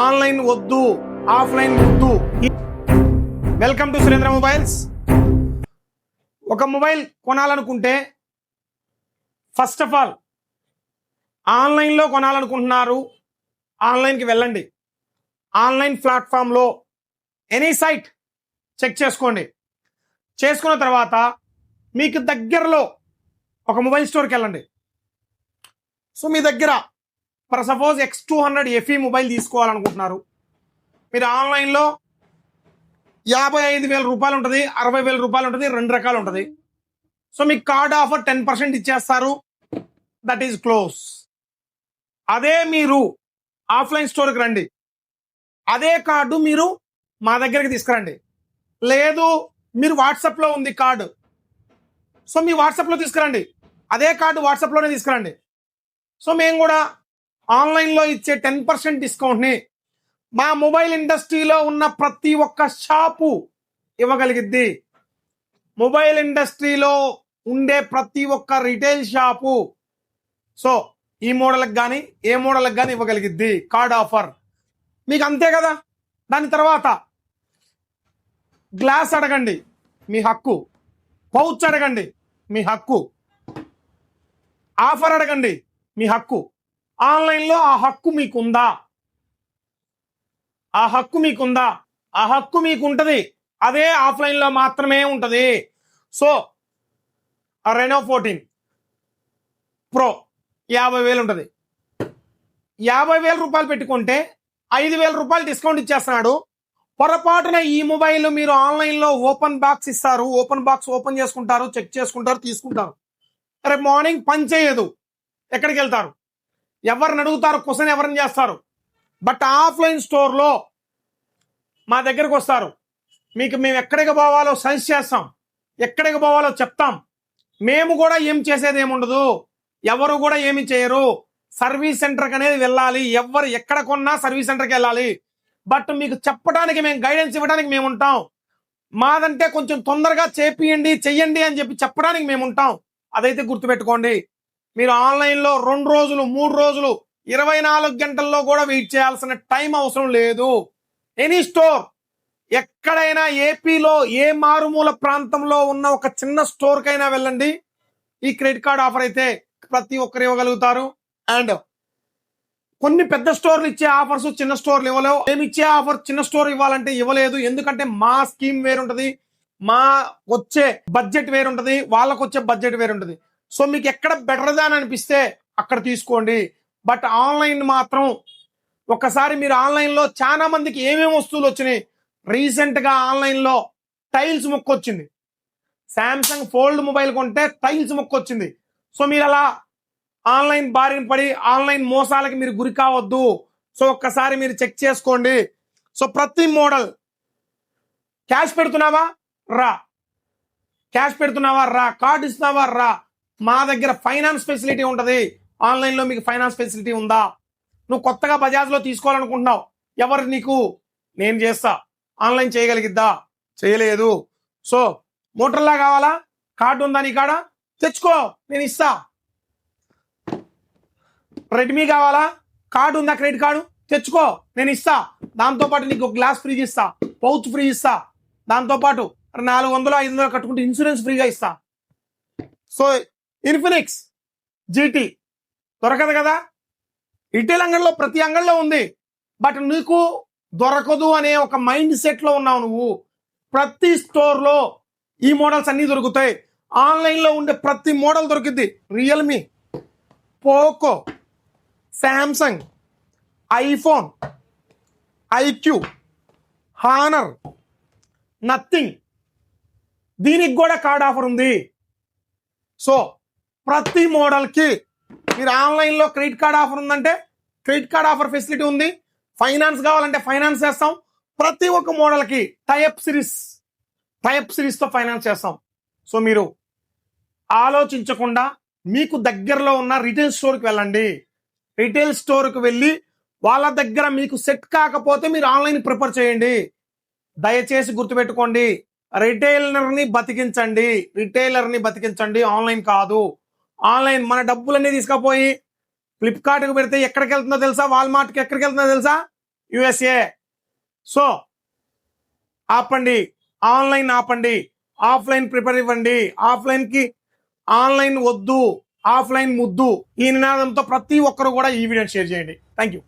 Online వద్దు offline వద్దు. Welcome to Surendra mobiles ఒక మొబైల్ కొనాలనుకుంటే ఫస్ట్ ఆఫ్ ఆల్ ఆన్లైన్లో కొనాలనుకుంటున్నారు ఆన్లైన్కి వెళ్ళండి. ఆన్లైన్ ప్లాట్ఫామ్లో ఎనీ సైట్ చెక్ చేసుకోండి. చేసుకున్న తర్వాత మీకు దగ్గరలో ఒక మొబైల్ స్టోర్కి వెళ్ళండి. సో మీ దగ్గర for suppose X two hundred FE mobile తీసుకోవాలనుకుంటున్నారు. మీరు ఆన్లైన్లో యాభై ఐదు వేల రూపాయలు ఉంటుంది అరవై వేల రూపాయలు ఉంటుంది రెండు రకాలు ఉంటుంది. సో మీకు కార్డ్ ఆఫర్ టెన్ పర్సెంట్ ఇచ్చేస్తారు. దట్ ఈజ్ క్లోజ్ అదే మీరు ఆఫ్లైన్ స్టోర్కి రండి. అదే కార్డు మీరు మా దగ్గరికి తీసుకురండి. లేదు మీరు వాట్సాప్లో ఉంది కార్డు. సో మీ వాట్సాప్లో తీసుకురండి. అదే కార్డు వాట్సాప్లోనే తీసుకురండి. సో మేము కూడా ఆన్లైన్లో ఇచ్చే టెన్ పర్సెంట్ డిస్కౌంట్ని మా మొబైల్ ఇండస్ట్రీలో ఉన్న ప్రతి ఒక్క షాపు ఇవ్వగలిగిద్ది. మొబైల్ ఇండస్ట్రీలో ఉండే ప్రతి ఒక్క రిటైల్ షాపు. సో ఈ మోడల్కి కానీ ఏ మోడల్కి కానీ ఇవ్వగలిగిద్ది. Card offer. మీకు అంతే కదా? దాని తర్వాత గ్లాస్ అడగండి. మీ హక్కు. పౌచ్ అడగండి. మీ హక్కు. ఆఫర్ అడగండి. మీ హక్కు. ఆన్లైన్లో ఆ హక్కు మీకుందా? ఆ హక్కు మీకుందా? ఆ హక్కు మీకు ఉంటుంది అదే ఆఫ్లైన్లో మాత్రమే ఉంటుంది. సో రెనో ఫోర్టీన్ ప్రో యాభై వేలు ఉంటుంది. యాభై వేల రూపాయలు పెట్టుకుంటే ఐదు వేల రూపాయలు డిస్కౌంట్ ఇచ్చేస్తున్నాడు. పొరపాటున ఈ మొబైల్ మీరు ఆన్లైన్లో ఓపెన్ బాక్స్ ఇస్తారు. ఓపెన్ బాక్స్ ఓపెన్ చేసుకుంటారు చెక్ చేసుకుంటారు తీసుకుంటారు. రేపు మార్నింగ్ పని చేయదు. ఎక్కడికి వెళ్తారు? ఎవరిని అడుగుతారు? క్వశ్చన్ ఎవరిని చేస్తారు? బట్ ఆఫ్లైన్ స్టోర్లో మా దగ్గరకు వస్తారు. మీకు మేము ఎక్కడికి పోవాలో సజెస్ట్ చేస్తాం. ఎక్కడికి పోవాలో చెప్తాం. మేము కూడా ఏం చేసేది ఏముండదు. ఎవరు కూడా ఏమి చేయరు. సర్వీస్ సెంటర్కి అనేది వెళ్ళాలి. ఎవరు ఎక్కడ కొన్నా సర్వీస్ సెంటర్కి వెళ్ళాలి. బట్ మీకు చెప్పడానికి మేము గైడెన్స్ ఇవ్వడానికి మేము ఉంటాం. మాదంటే కొంచెం తొందరగా చేపియండి చెయ్యండి అని చెప్పి చెప్పడానికి మేము ఉంటాం. అదైతే గుర్తుపెట్టుకోండి. మీరు ఆన్లైన్లో రెండు రోజులు మూడు రోజులు ఇరవై నాలుగు గంటల్లో కూడా వెయిట్ చేయాల్సిన టైం అవసరం లేదు. ఎనీ స్టోర్ ఎక్కడైనా ఏపీలో ఏ మారుమూల ప్రాంతంలో ఉన్న ఒక చిన్న స్టోర్కైనా వెళ్ళండి. ఈ క్రెడిట్ కార్డ్ ఆఫర్ అయితే ప్రతి ఒక్కరు ఇవ్వగలుగుతారు. అండ్ కొన్ని పెద్ద స్టోర్లు ఇచ్చే ఆఫర్స్ చిన్న స్టోర్లు ఇవ్వలేవు. మేము ఇచ్చే ఆఫర్ చిన్న స్టోర్ ఇవ్వాలంటే ఇవ్వలేదు. ఎందుకంటే మా స్కీమ్ వేరుంటది. మా వచ్చే బడ్జెట్ వేరుంటది. వాళ్ళకు వచ్చే బడ్జెట్ వేరుంటది. సో మీకు ఎక్కడ బెటర్ దాని అనిపిస్తే అక్కడ తీసుకోండి. బట్ ఆన్లైన్ మాత్రం ఒకసారి మీరు ఆన్లైన్లో చాలా మందికి ఏమేమి వస్తువులు వచ్చినాయి? రీసెంట్గా ఆన్లైన్లో టైల్స్ మొక్క వచ్చింది శాంసంగ్ ఫోల్డ్ మొబైల్ కొంటే టైల్స్ మొక్క వచ్చింది సో మీరు అలా ఆన్లైన్ బారిన పడి ఆన్లైన్ మోసాలకి మీరు గురి కావద్దు. సో ఒక్కసారి మీరు చెక్ చేసుకోండి. సో ప్రతి మోడల్ క్యాష్ పెడుతున్నావా? రా. క్యాష్ పెడుతున్నావా? రా. కార్డు ఇస్తున్నావా? రా. మా దగ్గర ఫైనాన్స్ ఫెసిలిటీ ఉంటుంది. ఆన్లైన్లో మీకు ఫైనాన్స్ ఫెసిలిటీ ఉందా? నువ్వు కొత్తగా బజాజ్లో తీసుకోవాలనుకుంటున్నావు. ఎవరు నీకు? నేను చేస్తా. ఆన్లైన్ చేయగలిగిద్దా? చేయలేదు. సో మోటార్లా కావాలా? కార్డు ఉందా నీ కాడ? తెచ్చుకో నేను ఇస్తా. రెడ్మీ కావాలా? కార్డు ఉందా క్రెడిట్ కార్డు? తెచ్చుకో నేను ఇస్తా. దాంతోపాటు నీకు గ్లాస్ ఫ్రీ ఇస్తా. పౌచ్ ఫ్రీ ఇస్తా. దాంతోపాటు నాలుగు వందలు ఐదు వందలు కట్టుకుంటే ఇన్సూరెన్స్ ఫ్రీగా ఇస్తా. So Infinix GT. దొరకదు కదా? రిటైల్ అంగడిలో ప్రతి అంగడిలో ఉంది. బట్ నీకు దొరకదు అనే ఒక మైండ్ సెట్లో ఉన్నావు నువ్వు. ప్రతి స్టోర్లో ఈ మోడల్స్ అన్నీ దొరుకుతాయి. ఆన్లైన్లో ఉండే ప్రతి మోడల్ దొరికింది Realme Poco Samsung iPhone iQOO Honor Nothing దీనికి కూడా కార్డ్ ఆఫర్ ఉంది. సో ప్రతి మోడల్కి మీరు ఆన్లైన్లో క్రెడిట్ కార్డ్ ఆఫర్ ఉందంటే క్రెడిట్ కార్డ్ ఆఫర్ ఫెసిలిటీ ఉంది. ఫైనాన్స్ కావాలంటే ఫైనాన్స్ చేస్తాం. ప్రతి ఒక్క మోడల్కి టైప్ సిరీస్ టైప్ సిరీస్తో ఫైనాన్స్ చేస్తాం. సో మీరు ఆలోచించకుండా మీకు దగ్గరలో ఉన్న రిటైల్ స్టోర్కి వెళ్ళండి. రిటైల్ స్టోర్కి వెళ్ళి వాళ్ళ దగ్గర మీకు సెట్ కాకపోతే మీరు ఆన్లైన్ ప్రిఫర్ చేయండి. దయచేసి గుర్తుపెట్టుకోండి. రిటైలర్ని బతికించండి. రిటైలర్ని బతికించండి. ఆన్లైన్ కాదు. ఆన్లైన్ మన డబ్బులన్నీ తీసుకుపోయి ఫ్లిప్కార్ట్కి పెడితే ఎక్కడికి వెళ్తుందో తెలుసా? వాల్మార్ట్కి ఎక్కడికి వెళ్తుందో తెలుసా? యుఎస్ఏ. సో ఆపండి. ఆన్లైన్ ఆపండి. ఆఫ్లైన్ ప్రిపేర్ ఇవ్వండి. ఆఫ్లైన్కి ఆన్లైన్ వద్దు. ఆఫ్లైన్ ముద్దు. ఈ నినాదంతో ప్రతి ఒక్కరు కూడా ఈ వీడియో షేర్ చేయండి. Thank you